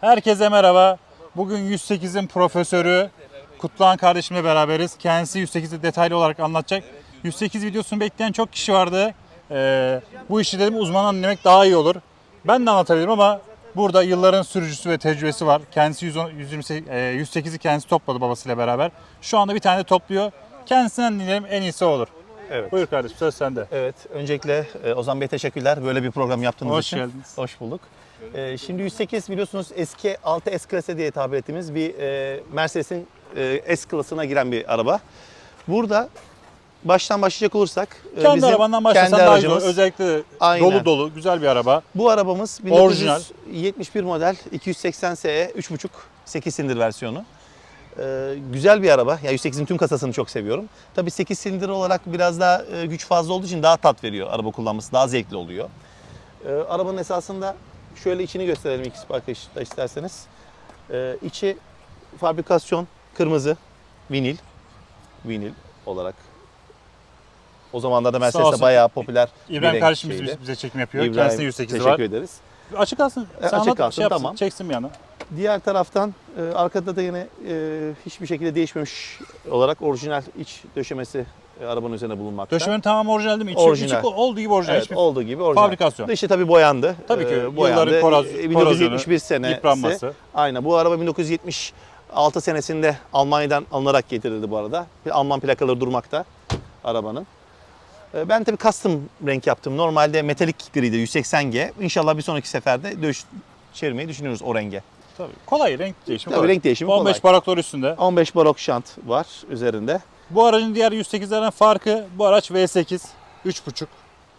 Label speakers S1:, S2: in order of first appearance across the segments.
S1: Herkese merhaba. Bugün 108'in profesörü Kutluhan kardeşimle beraberiz. Kendisi 108'i detaylı olarak anlatacak. 108 videosunu bekleyen çok kişi vardı. Ee, bu işi dedim uzmandan dinlemek daha iyi olur. Ben de anlatabilirim ama burada yılların sürücüsü ve tecrübesi var. Kendisi 110, 128, e, 108'i kendisi topladı babasıyla beraber. Şu anda bir tane de topluyor. Kendisinden dinleyelim en iyisi olur.
S2: Evet.
S1: Buyur kardeşim söz sende.
S2: Evet. Öncelikle e, Ozan Bey teşekkürler böyle bir program yaptığınız
S1: Hoş
S2: için.
S1: geldiniz.
S2: Hoş bulduk. E, şimdi 108 biliyorsunuz eski 6 S klası diye tabir ettiğimiz bir e, Mercedes'in e, S klasına giren bir araba. Burada baştan başlayacak olursak e,
S1: Kendi
S2: bizim
S1: arabandan başlasan
S2: kendi
S1: daha
S2: aracımız.
S1: güzel. Özellikle de
S2: Aynen.
S1: dolu dolu güzel bir araba.
S2: Bu arabamız
S1: Orijinal.
S2: 1971 model 280 SE 3.5 8 silindir versiyonu. Ee, güzel bir araba. Ya 108'in tüm kasasını çok seviyorum. Tabii 8 silindir olarak biraz daha e, güç fazla olduğu için daha tat veriyor araba kullanması. Daha zevkli oluyor. Ee, arabanın esasında şöyle içini gösterelim ikisi arkadaşlar isterseniz. Ee, içi fabrikasyon kırmızı vinil. Vinil olarak. O zamanlarda
S1: olsun.
S2: Mercedes'te bayağı popüler bir
S1: İbrahim
S2: renk
S1: kardeşimiz
S2: şeydi.
S1: bize çekim yapıyor.
S2: İbrahim,
S1: Kendisine 108
S2: teşekkür
S1: var.
S2: ederiz.
S1: Açık kalsın.
S2: E,
S1: Sen
S2: açık
S1: anlat,
S2: kalsın,
S1: şey yapsın,
S2: tamam.
S1: Çeksin bir yana.
S2: Diğer taraftan e, arkada da yine e, hiçbir şekilde değişmemiş olarak orijinal iç döşemesi e, arabanın üzerine bulunmakta.
S1: Döşemenin tamamı orijinal değil mi? İçi,
S2: Orijinal.
S1: içi olduğu gibi orijinal.
S2: Evet,
S1: Hiçbir
S2: olduğu gibi orijinal.
S1: fabrikasyon.
S2: Dışı tabii boyandı.
S1: Tabii ki,
S2: E,
S1: yılların koroz-
S2: E, 1971 senesi.
S1: yıpranması.
S2: Aynen bu araba 1976 senesinde Almanya'dan alınarak getirildi bu arada. Alman plakaları durmakta arabanın. Ben tabii custom renk yaptım. Normalde metalik griydi 180G. İnşallah bir sonraki seferde döş çevirmeyi düşünüyoruz o renge.
S1: Tabii. Kolay renk değişimi
S2: Tabii
S1: kolay.
S2: renk değişimi
S1: 15
S2: kolay.
S1: baraklar üstünde.
S2: 15 barok şant var üzerinde.
S1: Bu aracın diğer 108'lerden farkı bu araç V8 3.5.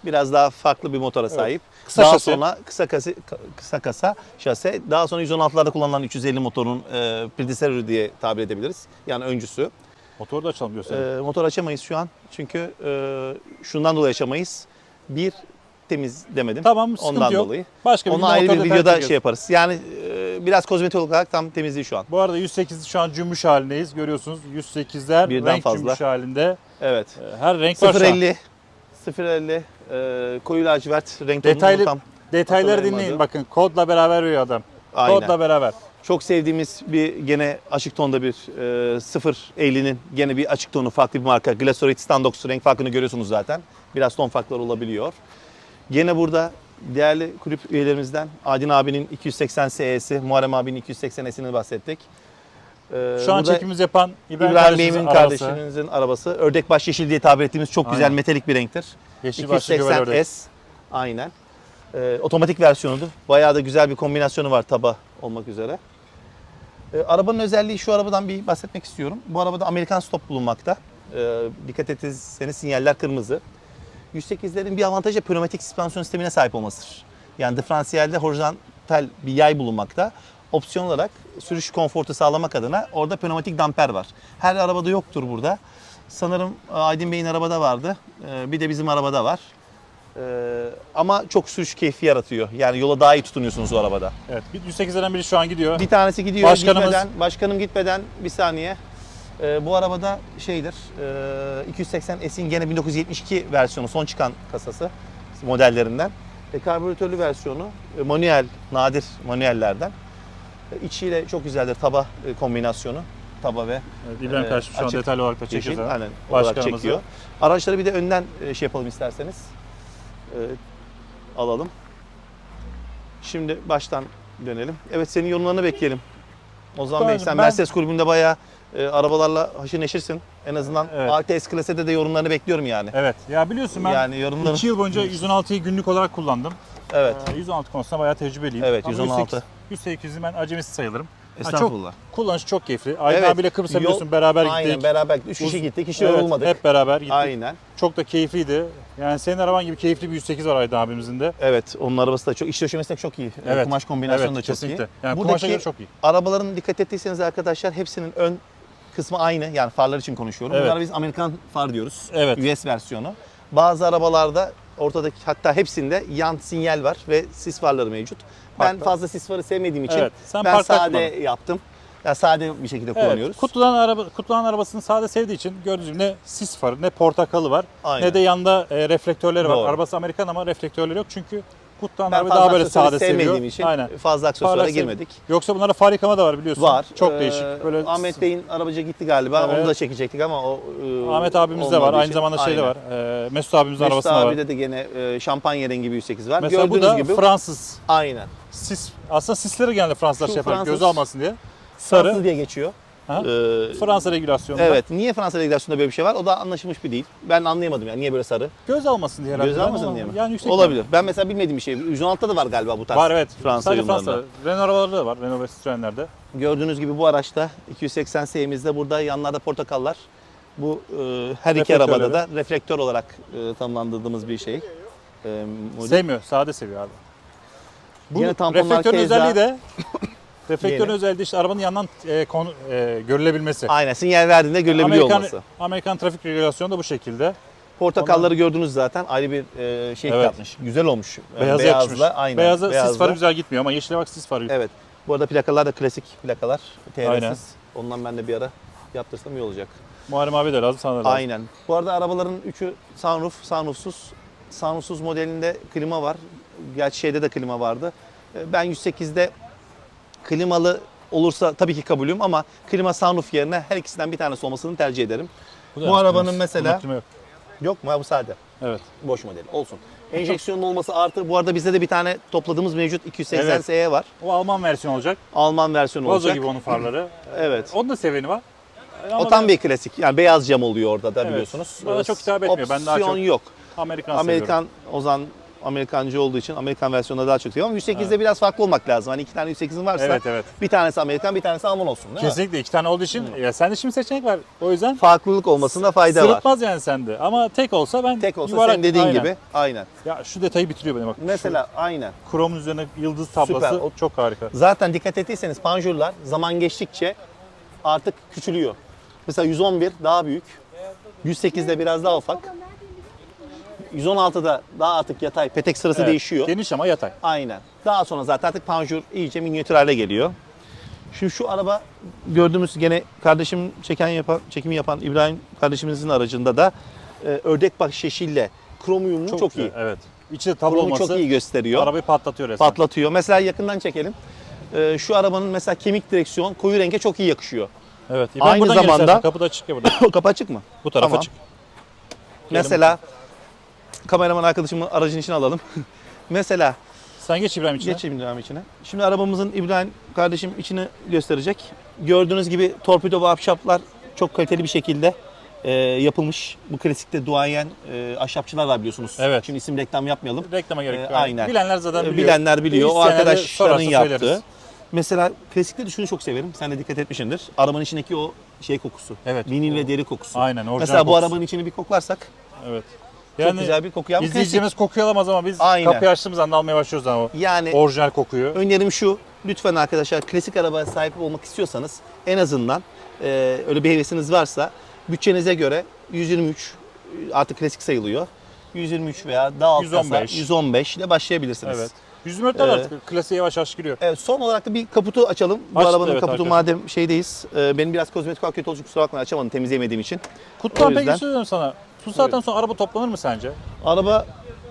S2: Biraz daha farklı bir motora sahip.
S1: Kısa
S2: daha
S1: şasi.
S2: sonra kısa kasa, kısa kasa şase. Daha sonra 116'larda kullanılan 350 motorun e, predecessor diye tabir edebiliriz. Yani öncüsü.
S1: Motoru da açalım diyorsun.
S2: E, motor açamayız şu an. Çünkü e, şundan dolayı açamayız. Bir temiz demedim.
S1: tamam sıkıntı
S2: Ondan
S1: yok.
S2: dolayı.
S1: Başka bir
S2: Onu ayrı bir videoda şey yaparız. Yani e, biraz kozmetik olarak tam temizliği şu an.
S1: Bu arada 108 şu an cümbüş halindeyiz. Görüyorsunuz 108'ler
S2: Birden
S1: renk
S2: fazla.
S1: cümbüş halinde.
S2: Evet.
S1: Ee, Her renk var şu an.
S2: 050 050 e, koyu lacivert renk
S1: Detaylı
S2: tam
S1: detayları dinleyin. Bakın kodla beraber veriyor adam.
S2: Aynen.
S1: Kodla beraber.
S2: Çok sevdiğimiz bir gene açık tonda bir e, 0.50'nin gene bir açık tonu farklı bir marka. Glasurit Standox renk farkını görüyorsunuz zaten. Biraz ton farkları olabiliyor. Gene burada değerli kulüp üyelerimizden Adin abinin 280 SE'si, Muharrem abinin 280 S'ini bahsettik. Ee,
S1: Şu an
S2: burada
S1: çekimimizi yapan İbrahim,
S2: İbrahim Bey'in
S1: arabası.
S2: kardeşimizin arabası. Ördekbaş yeşil diye tabir ettiğimiz çok güzel
S1: Aynen.
S2: metalik bir renktir.
S1: Yeşil başlı gövel
S2: 280
S1: ördek.
S2: S. Aynen. Ee, otomatik versiyonudur. Bayağı da güzel bir kombinasyonu var taba olmak üzere. Ee, arabanın özelliği şu arabadan bir bahsetmek istiyorum. Bu arabada Amerikan stop bulunmakta. Ee, dikkat etseniz sinyaller kırmızı. 108'lerin bir avantajı pneumatik süspansiyon sistemine sahip olmasıdır. Yani diferansiyelde horizontal bir yay bulunmakta. Opsiyon olarak sürüş konfortu sağlamak adına orada pneumatik damper var. Her arabada yoktur burada. Sanırım e, Aydın Bey'in arabada vardı. Ee, Bir de bizim arabada var. Ee, Ama çok sürüş keyfi yaratıyor. Yani yola daha iyi tutunuyorsunuz o arabada.
S1: Evet. Bir 108'lerden biri şu an gidiyor.
S2: Bir tanesi gidiyor
S1: Başkanımız-
S2: gitmeden, başkanım gitmeden bir saniye. Ee, bu arabada şeydir, e, 280 S'in gene 1972 versiyonu, son çıkan kasası modellerinden. E, karbüratörlü versiyonu, e, manuel, nadir manuellerden. E, içiyle çok güzeldir taba e, kombinasyonu. Taba ve
S1: Evet, İbrahim
S2: Ee,
S1: kardeşim şu an
S2: açık
S1: detaylı olarak da çekiyor.
S2: Aynen, olarak çekiyor. Araçları bir de önden e, şey yapalım isterseniz. E, alalım. Şimdi baştan dönelim. Evet senin yorumlarını bekleyelim. Ozan Bey sen
S1: ben-
S2: Mercedes grubunda bayağı e, arabalarla haşır neşirsin. En azından
S1: Evet.
S2: ATS Clase'de de yorumlarını bekliyorum yani.
S1: Evet. Ya biliyorsun ben
S2: Yani yorumlarını...
S1: 2 yıl boyunca 116'yı günlük olarak kullandım.
S2: Evet.
S1: Ee, 116 konusunda bayağı tecrübeliyim.
S2: Evet,
S1: Ama
S2: 116.
S1: 108'i ben acemisi sayılırım.
S2: Estağfurullah.
S1: Kullanışı çok keyifli. Aydın
S2: Evet,
S1: abiyle Kıbrıs'a
S2: yol-
S1: biliyorsun beraber gittik.
S2: Aynen beraber üç kişi gittik. Hiç
S1: Evet,
S2: yorulmadık.
S1: Hep beraber gittik.
S2: Aynen.
S1: Çok da keyifliydi. Yani senin araban gibi keyifli bir 108 var Aydın abimizin de.
S2: Evet onun arabası da çok, iç döşemesi de çok iyi.
S1: Evet.
S2: Kumaş kombinasyonu da çok
S1: kesinlikle.
S2: iyi.
S1: Yani kumaşa göre çok iyi.
S2: Arabaların dikkat ettiyseniz arkadaşlar hepsinin ön kısmı aynı. Yani farlar için konuşuyorum.
S1: Evet.
S2: Bunlara biz Amerikan far diyoruz.
S1: Evet.
S2: US versiyonu. Bazı arabalarda ortadaki hatta hepsinde yan sinyal var ve sis farları mevcut. Ben
S1: Farklı.
S2: fazla sis farı sevmediğim için
S1: Evet, sen
S2: ben sade
S1: takmadın.
S2: yaptım. Ya sade bir şekilde kullanıyoruz.
S1: Evet, Kutluhan, araba, Kutluhan arabasını sade sevdiği için gördüğünüz gibi ne sis farı ne portakalı var
S2: Aynen.
S1: ne de yanda e, reflektörleri var.
S2: Doğru.
S1: Arabası Amerikan ama reflektörleri yok çünkü Kutluhan abi daha böyle sade seviyor.
S2: için
S1: Aynen.
S2: fazla aksesuara
S1: Parlak
S2: girmedik.
S1: Yoksa bunlara far yıkama da var biliyorsun.
S2: Var.
S1: Çok
S2: Ee,
S1: değişik. Böyle
S2: Ahmet Bey'in arabacı gitti galiba.
S1: Evet.
S2: Onu da çekecektik ama o e,
S1: Ahmet abimiz de var. Aynı
S2: için-
S1: zamanda şey de var. Ee, Mesut abimizin
S2: Mesut
S1: arabasında var.
S2: abi de, de gene e, şampanya rengi bir 108 var.
S1: Mesela
S2: Gördüğünüz
S1: bu da
S2: gibi
S1: Fransız.
S2: aynen.
S1: Sis, aslında sisleri genelde Fransızlar
S2: Şu
S1: şey yapar.
S2: Fransız-
S1: Göz almasın diye. Sarı.
S2: Fransız diye geçiyor. Ee,
S1: Fransa regülasyonunda.
S2: Evet. Niye Fransa regülasyonunda böyle bir şey var? O da anlaşılmış bir değil. Ben anlayamadım yani niye böyle sarı.
S1: Göz almasın diye herhalde.
S2: Göz almasın diye mi?
S1: Yani yüksek
S2: Olabilir. Ben mesela bilmediğim bir şey. 116'da da var galiba bu tarz.
S1: Var evet.
S2: Fransa
S1: Sadece
S2: yıllarında.
S1: Fransa. Renault arabaları da var. Renault ve Citroen'lerde.
S2: Gördüğünüz gibi bu araçta 280 S'imizde burada yanlarda portakallar. Bu e, her iki arabada da reflektör olarak e, tanımlandırdığımız bir şey. E, modül.
S1: Sevmiyor. Sade seviyor abi. Bu
S2: Yine tamponlar
S1: reflektörün
S2: keza-
S1: özelliği de reflektörün
S2: Yeni.
S1: özelliği işte arabanın yandan e, konu- e, görülebilmesi.
S2: Aynen sinyal verdiğinde görülebiliyor
S1: Amerikan,
S2: olması.
S1: Amerikan trafik regülasyonu da bu şekilde.
S2: Portakalları gördünüz zaten ayrı bir e, şey
S1: Evet.
S2: yapmış. Güzel olmuş. E,
S1: Beyaz
S2: beyazla,
S1: yakışmış.
S2: Aynen.
S1: Beyazda sis
S2: beyazla.
S1: farı güzel gitmiyor ama yeşile bak sis farı.
S2: Evet. Bu arada plakalar da klasik plakalar. TRS'iz. Ondan ben de bir ara yaptırsam iyi olacak.
S1: Muharrem abi de lazım sana lazım.
S2: Aynen. Bu arada arabaların üçü sunroof, sunroofsuz. Sunroofsuz modelinde klima var. Gerçi şeyde de klima vardı. E, Ben 108'de klimalı olursa tabii ki kabulüm ama klima sunroof yerine her ikisinden bir tanesi olmasını tercih ederim.
S1: da
S2: bu
S1: yaptığımız.
S2: arabanın mesela-
S1: yok.
S2: Yok mu? Ha, Bu sade.
S1: Evet.
S2: Boş model. Olsun. Enjeksiyonun olması artı. Bu arada bizde de bir tane topladığımız mevcut 280
S1: Evet.
S2: SE var.
S1: O Alman versiyon olacak.
S2: Alman versiyonu
S1: Vazo
S2: olacak.
S1: gibi onun farları.
S2: Evet.
S1: Onun da seveni var. Ama
S2: O tam bir klasik. Yani beyaz cam oluyor orada da
S1: Evet.
S2: biliyorsunuz.
S1: Bana çok hitap etmiyor. Ben daha
S2: Opsiyon
S1: çok
S2: yok.
S1: Amerikan,
S2: Amerikan Ozan Amerikancı olduğu için Amerikan versiyonunda daha çok seviyorum. Ama 108'de biraz farklı olmak lazım. Hani iki tane 108'in varsa
S1: Evet evet.
S2: bir tanesi Amerikan, bir tanesi Alman olsun değil mi?
S1: Kesinlikle iki tane olduğu için ya sende şimdi seçenek var. O yüzden
S2: Farklılık olmasında fayda var.
S1: sırıtmaz yani sende. Ama tek olsa ben
S2: Tek olsa
S1: yuvarlak-
S2: senin dediğin
S1: Aynen.
S2: gibi. Aynen.
S1: Ya şu detayı bitiriyor beni bak.
S2: Mesela aynen.
S1: Şu kromun üzerine yıldız tablası
S2: Süper. O-
S1: çok harika.
S2: Zaten dikkat ettiyseniz panjurlar zaman geçtikçe artık küçülüyor. Mesela 111 daha büyük. 108'de biraz daha ufak. 116'da daha artık yatay. Petek sırası
S1: Evet,
S2: değişiyor.
S1: Geniş ama yatay.
S2: Aynen. Daha sonra zaten artık panjur iyice minyatür hale geliyor. Şimdi şu araba gördüğümüz gene kardeşim çeken yapan, çekimi yapan İbrahim kardeşimizin aracında da e, ördek baş yeşille krom uyumlu çok,
S1: güzel,
S2: iyi.
S1: Evet. Tablo
S2: Kromu
S1: olması
S2: çok iyi gösteriyor.
S1: arabayı patlatıyor resmen.
S2: Patlatıyor. Mesela yakından çekelim. E, şu arabanın mesela kemik direksiyon koyu renge çok iyi yakışıyor.
S1: Evet. Ben
S2: Aynı
S1: buradan
S2: zamanda-
S1: geçerdim. kapı da açık ya burada.
S2: Kapı açık mı?
S1: Bu tarafa
S2: Tamam.
S1: açık.
S2: Mesela kameraman arkadaşımı aracın içine alalım. Mesela
S1: Sen geç İbrahim içine.
S2: Geçeyim İbrahim içine. Şimdi arabamızın İbrahim kardeşim içini gösterecek. Gördüğünüz gibi torpido ve ahşaplar çok kaliteli bir şekilde e, yapılmış. Bu klasikte duayen e, ahşapçılar var biliyorsunuz.
S1: Evet.
S2: Şimdi isim reklam yapmayalım.
S1: Reklama gerek yok.
S2: Ee, aynen.
S1: Bilenler zaten
S2: E,
S1: biliyor.
S2: Bilenler biliyor. O
S1: İsteyenlere
S2: arkadaşların
S1: sorarsa
S2: yaptığı.
S1: söyleriz.
S2: Mesela klasikte de şunu çok severim. Sen de dikkat etmişsindir. Arabanın içindeki o şey kokusu.
S1: Evet.
S2: Vinil ve deri kokusu.
S1: Aynen, orijinal
S2: Mesela bu
S1: kokusu.
S2: arabanın içini bir koklarsak
S1: Evet.
S2: Çok güzel bir koku. Ya bu klasik.
S1: izleyicimiz kokuyu alamaz ama biz
S2: Aynen.
S1: kapıyı açtığımız anda almaya başlıyoruz ama
S2: Yani
S1: orijinal kokuyu.
S2: Önerim şu. Lütfen arkadaşlar klasik arabaya sahip olmak istiyorsanız en azından e, öyle bir hevesiniz varsa bütçenize göre 123 artık klasik sayılıyor. 123 veya daha alt
S1: 115.
S2: kasa 115 ile başlayabilirsiniz.
S1: Evet. 124'ler
S2: Ee,
S1: artık klasiğe yavaş yavaş giriyor.
S2: Evet, son olarak da bir kaputu açalım. Bu
S1: Açtı,
S2: arabanın
S1: evet,
S2: kaputu
S1: arkadaşlar.
S2: madem şeydeyiz. e, benim biraz kozmetik kötü olacak kusura bakmayın açamadım temizleyemediğim için.
S1: Kutluhan
S2: o
S1: peki
S2: yüzden-
S1: söylüyorum sana. Bu saatten sonra araba toplanır mı sence?
S2: Araba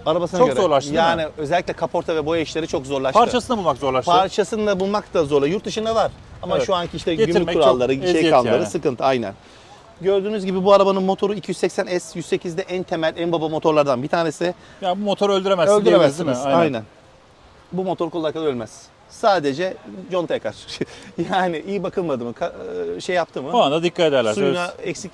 S2: arabasına
S1: Çok
S2: göre.
S1: zorlaştı değil mi?
S2: Yani özellikle kaporta ve boya işleri çok zorlaştı.
S1: Parçasını bulmak zorlaştı.
S2: Parçasını da bulmak da zor. Yurt dışında var. Ama
S1: Evet.
S2: şu anki işte
S1: Getirmek
S2: gümrük
S1: çok
S2: kuralları, şey
S1: eziyet
S2: kanunları
S1: yani.
S2: sıkıntı aynen. Gördüğünüz gibi bu arabanın motoru 280S 108'de en temel, en baba motorlardan bir tanesi.
S1: ya bu motoru öldüremezsin diyebiliriz mi?
S2: Öldüremezsiniz. Aynen. Bu motor kolay kolay ölmez. Sadece conta yakar. yani iyi bakılmadı mı, ka- şey yaptı mı?
S1: O anda dikkat ederler.
S2: Suyuna
S1: Evet.
S2: eksik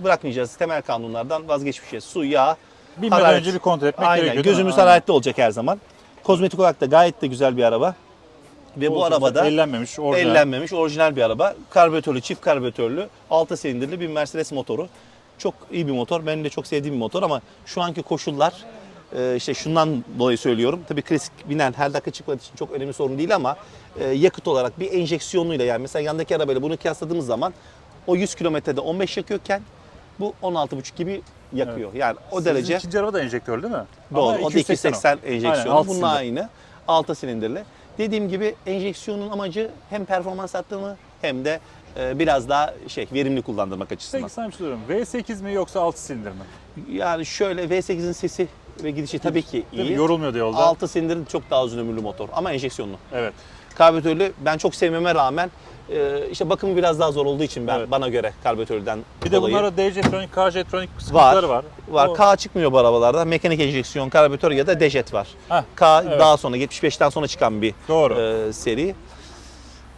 S2: bırakmayacağız. Temel kanunlardan vazgeçmişiz. Su, yağ,
S1: Binmeden
S2: hararet.
S1: önce bir kontrol etmek
S2: Aynen.
S1: gerekiyor.
S2: Gözümüz
S1: Aynen.
S2: hararetli olacak her zaman. Kozmetik olarak da gayet de güzel bir araba. Ve bu arabada
S1: ellenmemiş, orijinal.
S2: ellenmemiş orijinal bir araba. Karbüratörlü, çift karbüratörlü, 6 silindirli bir Mercedes motoru. Çok iyi bir motor. Benim de çok sevdiğim bir motor ama şu anki koşullar e, işte şundan dolayı söylüyorum. Tabii klasik binen her dakika çıkmadığı için çok önemli sorun değil ama e, yakıt olarak bir enjeksiyonuyla yani mesela yandaki arabayla bunu kıyasladığımız zaman o 100 kilometrede 15 yakıyorken bu 16,5 gibi yakıyor. Yani o
S1: Sizin
S2: derece
S1: ikinci araba da enjektörlü değil mi?
S2: Doğru.
S1: Ama
S2: o da 280 enjeksiyonu.
S1: silindir.
S2: aynı. 6 silindirli. Dediğim gibi enjeksiyonun amacı hem performans arttırma hem de e, biraz daha şey verimli kullandırmak açısından.
S1: Peki sana bir şey soruyorum. V8 mi yoksa 6 silindir mi?
S2: Yani şöyle V8'in sesi ve gidişi tabii ki
S1: Değil mi?
S2: iyi.
S1: Yorulmuyor da yolda.
S2: 6 silindir çok daha uzun ömürlü motor ama enjeksiyonlu.
S1: Evet.
S2: Karbüratörlü ben çok sevmeme rağmen e, işte bakımı biraz daha zor olduğu için ben
S1: Evet.
S2: bana göre karbüratörden
S1: Bir de
S2: dolayı
S1: bunlara D jetronik, K jetronik sıkıntıları var.
S2: var.
S1: O-
S2: K çıkmıyor bu arabalarda. Mekanik enjeksiyon, karbüratör ya da dejet var.
S1: Heh,
S2: K
S1: evet.
S2: daha sonra 75'ten sonra çıkan bir
S1: Doğru.
S2: e, seri.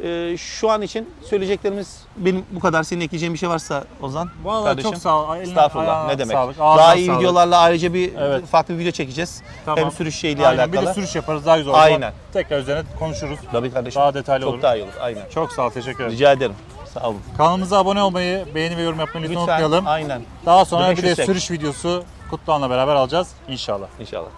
S2: E, şu an için söyleyeceklerimiz benim bu kadar. Senin ekleyeceğin bir şey varsa Ozan
S1: Vallahi
S2: kardeşim.
S1: çok sağ ol. Eline,
S2: Estağfurullah ne demek.
S1: Sağlık.
S2: Daha iyi
S1: sağlık.
S2: videolarla ayrıca bir
S1: Evet.
S2: farklı bir video çekeceğiz.
S1: Tamam.
S2: Hem sürüş şeyiyle
S1: Aynen,
S2: alakalı.
S1: Bir de sürüş yaparız daha güzel olur.
S2: Aynen.
S1: Tekrar üzerine konuşuruz.
S2: Tabii kardeşim.
S1: Daha detaylı
S2: Çok
S1: olur.
S2: daha iyi olur. Aynen.
S1: Çok sağ ol. Teşekkür ederim.
S2: Rica ederim. Sağ olun.
S1: Kanalımıza abone olmayı, beğeni ve yorum yapmayı
S2: lütfen
S1: unutmayalım.
S2: Aynen.
S1: Daha sonra bir de
S2: 500 tek.
S1: sürüş videosu Kutluhan'la beraber alacağız inşallah.
S2: İnşallah.